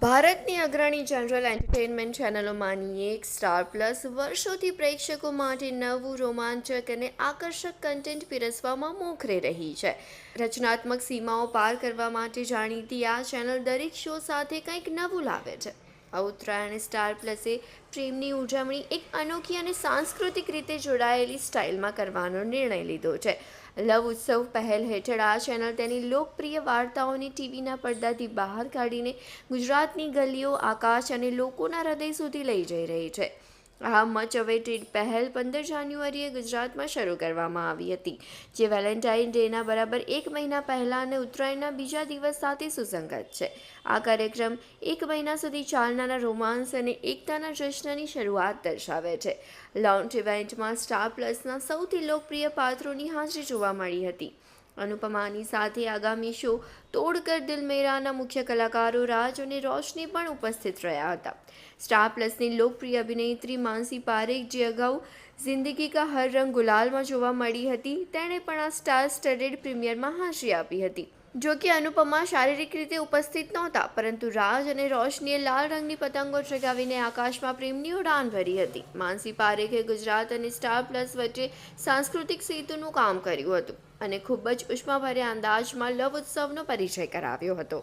ભારતની અગ્રણી general entertainment ચેનલોમાંની એક સ્ટાર પ્લસ વર્ષોથી પ્રેક્ષકો માટે નવું રોમાંચક અને આકર્ષક કન્ટેન્ટ પીરસવામાં મોખરે રહી છે. રચનાત્મક સીમાઓ પાર કરવા માટે જાણીતી આ ચેનલ દરેક શો સાથે કંઈક નવું લાવે છે. આ ઉત્તરાયણ સ્ટાર પ્લસે પ્રેમની ઉજવણી એક અનોખી અને સાંસ્કૃતિક રીતે જોડાયેલી સ્ટાઇલમાં કરવાનો નિર્ણય લીધો છે. લવ ઉત્સવ પહેલ હેઠળ આ ચેનલ તેની લોકપ્રિય વાર્તાઓને ટીવીના પડદાથી બહાર કાઢીને ગુજરાતની ગલીઓ, આકાશ અને લોકોના હૃદય સુધી લઈ જઈ રહી છે. આ મચ અવેટેડ પહેલ પંદર જાન્યુઆરીએ ગુજરાતમાં શરૂ કરવામાં આવી હતી, જે વેલેન્ટાઇન ડેના બરાબર એક મહિના પહેલાં અને ઉત્તરાયણના બીજા દિવસ સાથે સુસંગત છે. આ કાર્યક્રમ એક મહિના સુધી ચાલનારા રોમાન્સ અને એકતાના જશ્નની શરૂઆત દર્શાવે છે. લોન્ચ ઇવેન્ટમાં સ્ટાર પ્લસના સૌથી લોકપ્રિય પાત્રોની હાજરી જોવા મળી હતી. અનુપમાની સાથે આગામી શો તોડ કર દિલ મેરાના મુખ્ય કલાકારો, રાજ અને રોશની પણ ઉપસ્થિત રહ્યા હતા. સ્ટાર પ્લસની લોકપ્રિય અભિનેત્રી માનસી પારેખ જે અગાઉ જિંદગી કા હર રંગ ગુલાલમાં જોવા મળી હતી, તેણે પણ આ સ્ટાર સ્ટડેડ પ્રીમિયરમાં હાજરી આપી હતી. જો કે અનુપમા શારીરિક રીતે ઉપસ્થિત નહોતા, પરંતુ રાજ અને રોશનીએ લાલ રંગની પતંગો ચગાવીને આકાશમાં પ્રેમની ઉડાન ભરી હતી. માનસી પારેખે ગુજરાત અને સ્ટાર પ્લસ વચ્ચે સાંસ્કૃતિક સેતુનું કામ કર્યું હતું. અને ખૂબ જ ઉષ્માભર્યા અંદાજમાં લવ ઉત્સવનો પરિચય કરાવ્યો હતો.